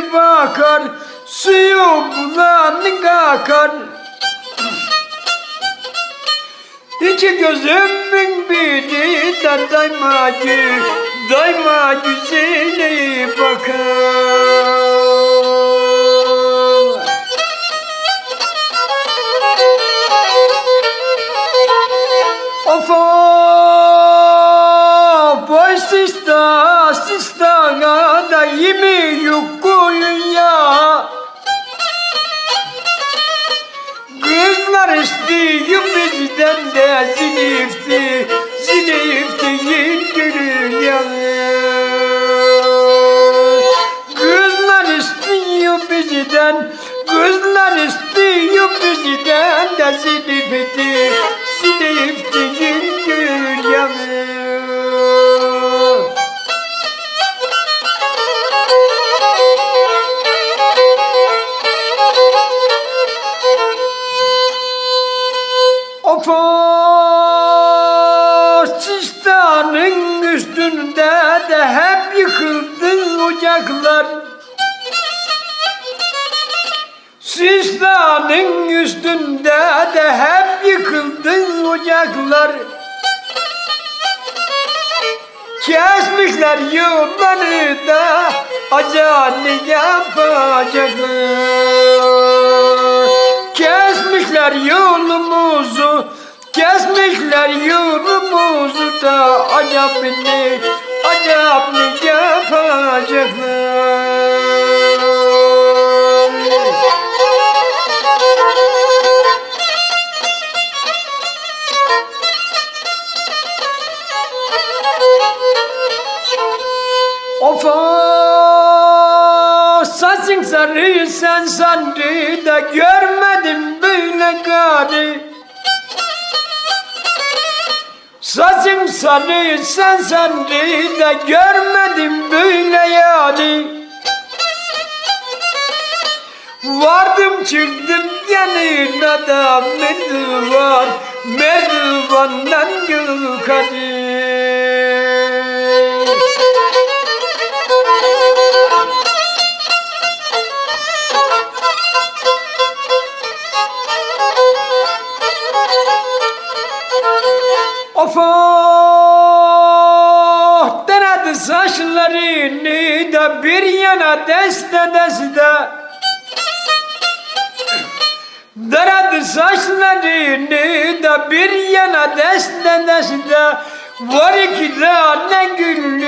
bir bakar Suyu bulanık akar İki gözümün biri de daima Daima güzeli bakar Of Boy sista İstiyor bizden de zilifti Zilifti yingülün ya Kızlar istiyor bizden Kızlar istiyor bizden de zilifti Zilifti yingülün Sistanın üstünde de hep yıkıldı ocaklar. Sistanın üstünde de hep yıkıldı ocaklar. Kesmişler yolları da acanı yapacaklar. Kesmişler yolumuzu Kesmişler yolumuzu da acaba ne Acaba ne yapacaklar? Of saçın sarı sen sandı da görmedim böyle gari Saçın sarı sen sandı da görmedim böyle yani. Vardım çıktım yanına da merdivan Merdivandan yukarı Of oh, denedim saçlarını da bir yana deste deste. Denedim saçlarını da bir yana deste deste. Var iki tane gülüm